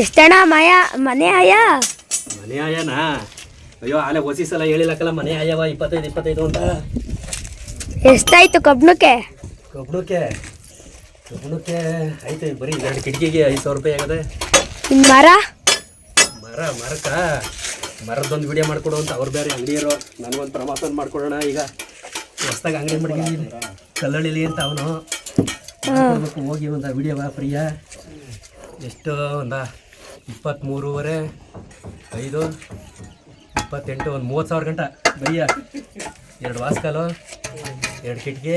ಎಷ್ಟಣ್ಣ ಮಾಯ ಮನೆ ಆಯ? ಮನೆ ಆಯನಾ? ಅಯ್ಯೋ ಆಲೆ ಹೊಸಿ ಸಲ ಹೇಳಿಲ್ಲಕ್ಕಲ್ಲ ಮನೆ ಆಯವ ಇಪ್ಪತ್ತೈದು ಇಪ್ಪತ್ತೈದು ಅಂತ. ಎಷ್ಟಾಯ್ತು ಕಬ್ಣಕ್ಕೆ? ಕಬ್ಬಣಕ್ಕೆ ಕಬ್ಬಣಕ್ಕೆ ಐತೆ ಬರೀ ಎರಡು ಕಿಟಕಿಗೆ ಐದು ಸಾವಿರ ರೂಪಾಯಿ ಆಗದೆ. ಮರ? ಮರ ಮರಕ್ಕ? ಮರದೊಂದು ವಿಡಿಯೋ ಮಾಡ್ಕೊಡು ಅಂತ ಅವ್ರು ಬೇರೆ ಅಂಗಡಿಯರು ನನಗೊಂದು ಪ್ರಮೋಷನ್ ಮಾಡ್ಕೊಡೋಣ ಈಗ. ಹೊಸ್ದಾಗ ಅಂಗಡಿ ಮಾಡಿದ್ದೀನಿ ಕಲ್ಲಳಿಲಿ ಅಂತ ಅವನು. ಹೋಗಿ ಒಂದು ವಿಡಿಯೋ ಫ್ರೀಯ? ಎಷ್ಟು ಒಂದು ಇಪ್ಪತ್ತ್ಮೂರುವರೆ ಐದು ಇಪ್ಪತ್ತೆಂಟು ಒಂದು ಮೂವತ್ತು ಸಾವಿರ ಗಂಟ. ಬಯ್ಯ. ಎರಡು ವಾಸ್ಕಾಲು ಎರಡು ಕಿಟಕಿ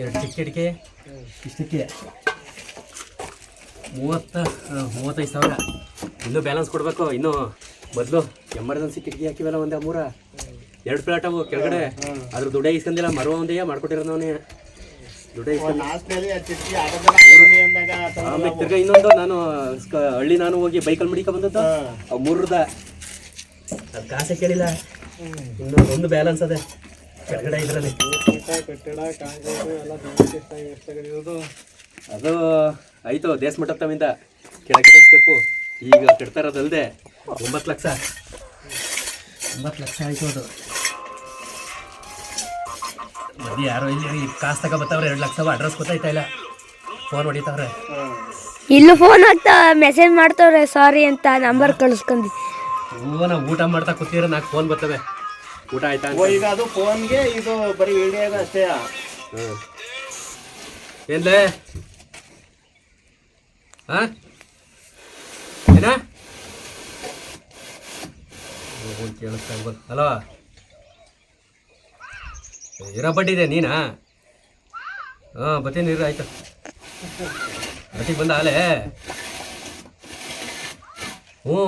ಎರಡು ಚಿಕ್ಕ ಕಿಟಕಿ ಇಷ್ಟಕ್ಕೆ ಮೂವತ್ತ ಮೂವತ್ತೈದು ಸಾವಿರ. ಇನ್ನೂ ಬ್ಯಾಲೆನ್ಸ್ ಕೊಡಬೇಕು. ಇನ್ನೂ ಮೊದಲು ಎಮರ್ಜೆನ್ಸಿ ಕಿಟಕಿ ಹಾಕಿವಲ್ಲ ಒಂದೇ ಮೂರ. ಎರಡು ಪ್ಲಾಟ್ ಅವು ಕೆಳಗಡೆ. ಅದ್ರ ದುಡ್ಡೇ ಇಸ್ಕೊಂಡಿಲ್ಲ ಮರುವ ಒಂದೇ ಮಾಡ್ಕೊಟ್ಟಿರೋದು ಅವನೇ. ಆಮೇಲೆ ತಿರ್ಗಾ ಇನ್ನೊಂದು ನಾನು ಸ್ಕ- ಹಳ್ಳಿ ನಾನು ಹೋಗಿ ಬೈಕಲ್ಲಿ ಮಡಿಕ ಬಂದದ್ದು. ಅವು ಮೂರದ ಅದು ಕಾಸೆ ಕೇಳಿಲ್ಲ. ಇನ್ನೊಂದು ಒಂದು ಬ್ಯಾಲೆನ್ಸ್ ಅದೇ. ಕೆಳಗಡೆ ಇದರಲ್ಲಿ. ಅದು ಆಯ್ತು ದೇಶ ತಮ್ಮಿಂದ. ಕೆಳಗಿನ ಸ್ಟೆಪ್ಪು ಈಗ ಕಟ್ತಾ ಇರೋದಲ್ದೆ. ಒಂಬತ್ತು ಲಕ್ಷ. ಒಂಬತ್ತು ಲಕ್ಷ ಆಯ್ತು ಅದು. ಬರೀ ಯಾರೋ ಇಲ್ಲಿ ಕಾಸು ತಗೋ ಬರ್ತಾವ್ರೆ ಎರಡು ಲಕ್ಷ ಅಡ್ರೆಸ್ ಗೊತ್ತಾಯ್ತಾ ಇಲ್ಲ. ಫೋನ್ ಹೊಡಿತಾವ್ರೆ. ಇಲ್ಲೂ ಫೋನ್ ಹಾಕ್ತಾ ಮೆಸೇಜ್ ಮಾಡ್ತಾವ್ರೆ ಸಾರಿ ಅಂತ ನಂಬರ್ ಕಳಿಸ್ಕೊಂಡಿ. ಓನ ನಾವು ಊಟ ಮಾಡ್ತಾ ಕೂತಿರ ನಾಲ್ಕು ಫೋನ್ ಬರ್ತವೆ. ಊಟ ಆಯ್ತಾ ಓ ಈಗ ಅದು ಫೋನ್ಗೆ ಇದು ಬರೀ ವಿಡಿಯೋ ಅಷ್ಟೇ. ಹ್ಞೂ ಏನ್ಲೇ? ಹಾಂ? ಏನ? ಕೇಳಿಸ್ತಾ ಹಲೋ ಇರೋ ಬಡ್ಡಿದೆ ನೀನಾ? ಹಾಂ ಬತ್ತೀನಿ ಇರ ಆಯ್ತು. ಬಟ್ಟಿಗೆ ಬಂದ ಆಲೆ. ಹ್ಞೂ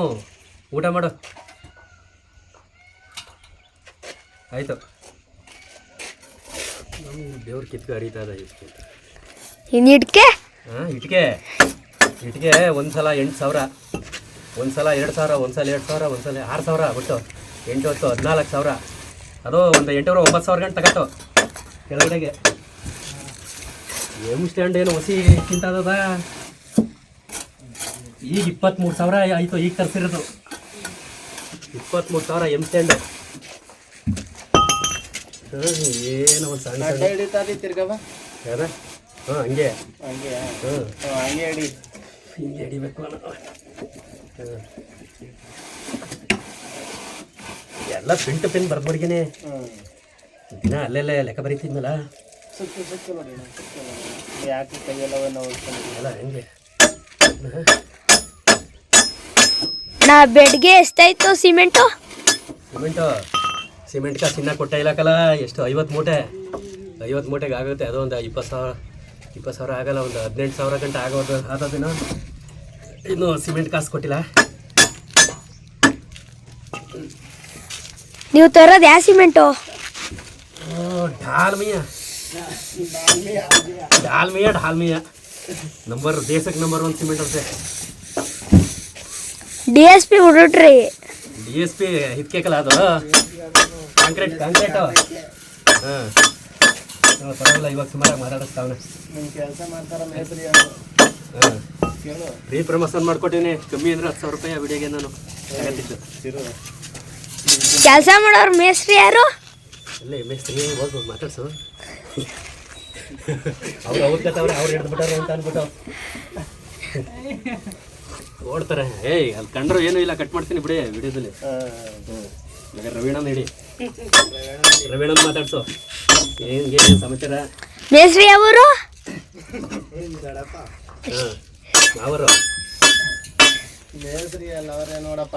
ಊಟ ಮಾಡು. ಆಯಿತು. ದೇವ್ರ ಕಿತ್ಕ ಹರಿತಾ ಇದೆ ಇಟ್ಕೆ? ಹಾಂ ಇಟ್ಕೆ. ಇಟ್ಕೆ ಒಂದು ಸಲ ಎಂಟು ಸಾವಿರ. ಒಂದು ಸಲ ಎರಡು ಸಾವಿರ ಒಂದು ಸಲ ಎರಡು ಸಾವಿರ ಒಂದು ಸಲ ಆರು ಸಾವಿರ ಬಿಟ್ಟು ಎಂಟು ಹತ್ತು ಹದಿನಾಲ್ಕು ಸಾವಿರ. ಅದು ಒಂದು ಎಂಟೂವರೆ ಒಂಬತ್ತು ಸಾವಿರ ಗಂಟೆ ತಗತ್ತು ಕೆಳಗಡೆಗೆ. ಎಂ ಸ್ಟ್ಯಾಂಡ್ ಏನು ಹೊಸಿ ಕಿಂತದ ಈಗ ಇಪ್ಪತ್ತ್ಮೂರು ಸಾವಿರ ಆಯಿತು ಈಗ ತರಿಸಿರೋದು. ಇಪ್ಪತ್ತ್ಮೂರು ಸಾವಿರ ಎಂ ಸ್ಟ್ಯಾಂಡ್ ಏನೋ ಒಂದು ಸಣ್ಣ ತಿರ್ಗವ? ಯಾವ್ದ ಹಾಂ ಹಂಗೆ. ಹಂಗೆ ಹಾಂ. ಹಂಗೆ ಹಿಡಿ. ಹಿಂಗೆ ಹಿಡಿಬೇಕು ಅನ್ನೋ ಎಲ್ಲ ಪಿಂಟು ಪಿನ್ ಬರ್ಬಡ್ಗೇನೆ ದಿನ ಅಲ್ಲೆಲ್ಲ ಲೆಕ್ಕ ಬರೀತಿದ್ನಲ್ಲ. ಸುತ್ತು ಸುತ್ತು ನೋಡಿ ಯಾಕೆ ಎಲ್ಲ ಹೆಂಗೆ? ನಾ ಬೆಡ್ಗೆ ಎಷ್ಟಾಯ್ತು ಸಿಮೆಂಟು? ಸಿಮೆಂಟು? ಸಿಮೆಂಟ್ಗೆ ಚಿನ್ನ ಕೊಟ್ಟ ಇಲ್ಲಕಲ್ಲ ಎಷ್ಟು? ಐವತ್ತು ಮೂಟೆ. ಐವತ್ತು ಮೂಟೆಗೆ ಆಗುತ್ತೆ. ಅದು ಒಂದು ಇಪ್ಪತ್ತು ಸಾವಿರ ಇಪ್ಪತ್ತು ಸಾವಿರ ಆಗಲ್ಲ. ಒಂದು ಹದಿನೆಂಟು ಸಾವಿರ ಗಂಟೆ ಆಗೋದು ಆದದಿನ ಇನ್ನು ಸಿಮೆಂಟ್ ಕಾಸು ಕೊಟ್ಟಿಲ್ಲ. ನೀವು ತರೋದು ಯಾವ cement? Oh Dalmia. Dalmia Dalmia. Number ದೇಶಕ್ಕೆ ನಂಬರ್ ಒನ್ ಸಿಮೆಂಟ್ ಅಂತೆ. ಡಿ ಎಸ್ ಪಿ ಹುಡುಟ್ರಿ. ಡಿ ಎಸ್ ಪಿ ಹಿತ್ಕೇಕಲ್ಲ ಅದು? ಕಾಂಕ್ರೀಟ್ ಕಾಂಕ್ರೀಟ್ ಹಾಂ. ಪರವಾಗಿಲ್ಲ ಇವಾಗ ಸುಮಾರಾಗಿ ಮಾತಾಡಿಸ್ತಾವನೆ ಹಾಂ. ಕೇಳು. ಫ್ರೀ ಪ್ರಮೋಷನ್ ಮಾಡ್ಕೊಟ್ಟಿನಿ ಕಮ್ಮಿ ಅಂದ್ರೆ ಹತ್ತು ಸಾವಿರ ರೂಪಾಯಿ ಆ ವಿಡಿಯೋಗೆ ನಾನು ಕೆಲಸ ಮಾಡೋರು ಮೇಸ್ತ್ರಿ ಯಾರು? ಇಲ್ಲ ಮೇಸ್ತ್ರಿ ಹೋಗ್ಬೋದು ಮಾತಾಡ್ಸು. ಅವ್ರು ಅವ್ರ ಕತ್ತವ್ರೆ ಅವ್ರು ಹಿಡಿದು ಬಿಟ್ಟಾರೆ ಅಂತ ಅಂದ್ಬಿಟ್ಟು ಓಡ್ತಾರೆ. ಏಯ್ ಅಲ್ಲಿ ಕಂಡ್ರು ಏನೂ ಇಲ್ಲ ಕಟ್ ಮಾಡ್ತೀನಿ ಬಿಡಿ ವಿಡಿಯೋದಲ್ಲಿ. ಈಗ ರವೀಣನ ಹಿಡಿ. ರವೀಣನ್ ಮಾತಾಡ್ಸು. ಏನು ಏನು ಸಮಾಚಾರ? ಮೇಸ್ತ್ರಿ ಅವರು ಹಾಂ ಅವರು ಮೇಸ್ತ್ರಿ ಅಲ್ಲ ಅವರೇ ನೋಡಪ್ಪ.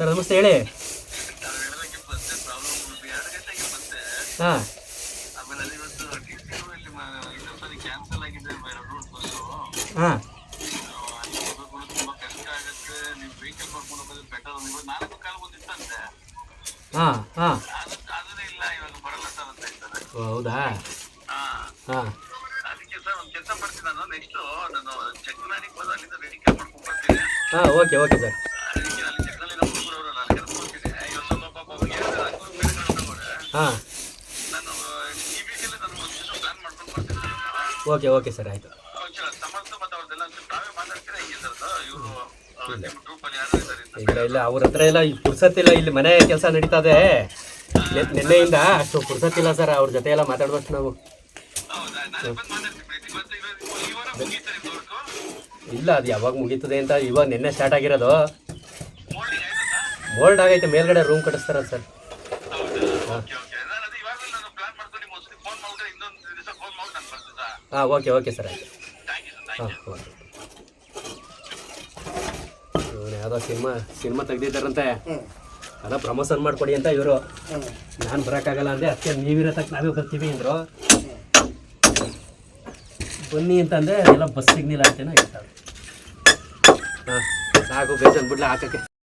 ಸರ್ ನಮಸ್ತೆ ಹೇಳಿ. ಹಾಂ. ಹಾಂ. ಹಾಂ ಹಾಂ. ಹೌದಾ? ಹಾಂ. ಹಾಂ ಓಕೆ ಓಕೆ ಸರ್. ಹಾಂ. ಓಕೆ ಓಕೆ ಸರ್ ಆಯಿತು. ಇಲ್ಲ. ಇಲ್ಲ ಅವ್ರ ಹತ್ರ ಎಲ್ಲ ಈ ಪುರ್ಸತ್ತಿಲ್ಲ ಇಲ್ಲಿ ಮನೆ ಕೆಲಸ ನಡೀತದೆ ನಿನ್ನೆಯಿಂದ ಅಷ್ಟು ಪುರ್ಸತ್ತಿಲ್ಲ ಸರ್ ಅವ್ರ ಜೊತೆ ಎಲ್ಲ ಮಾತಾಡ್ಬೇಕು ನಾವು. ಇಲ್ಲ ಅದು ಯಾವಾಗ ಮುಗೀತದೆ ಅಂತ ಇವಾಗ ನಿನ್ನೆ ಸ್ಟಾರ್ಟ್ ಆಗಿರೋದು. ಬೋಲ್ಡ್ ಆಗೈತೆ ಮೇಲ್ಗಡೆ ರೂಮ್ ಕಟ್ಟಿಸ್ತಾರ ಸರ್. ಹಾಂ ಹಾಂ ಓಕೆ ಓಕೆ ಸರ್ ಆಯ್ತು. ಹಾಂ ಓಕೆ. ಇವ್ನು ಯಾವುದೋ ಸಿನಿಮಾ ಸಿನಿಮಾ ತೆಗ್ದಿದ್ದಾರಂತೆ. ಅದ ಪ್ರಮೋಷನ್ ಮಾಡ್ಕೊಡಿ ಅಂತ ಇವರು. ನಾನು ಬರೋಕ್ಕಾಗಲ್ಲ ಅಂದರೆ ಅದಕ್ಕೆ ನೀವಿರೋ ತಕ್ಕ ನಾವೇ ಬರ್ತೀವಿ ಅಂದರು. ಬನ್ನಿ ಅಂತಂದರೆ ಎಲ್ಲ ಬಸ್ ಸಿಗ್ನಿಲ್ಲ ಅಂತೇನೋ ಇರ್ತಾರೆ ಹಾಂ ಸಾಕು ಬೇಜನ್ ಬಿಡ್ಲ ಹಾಕಕ್ಕೆ.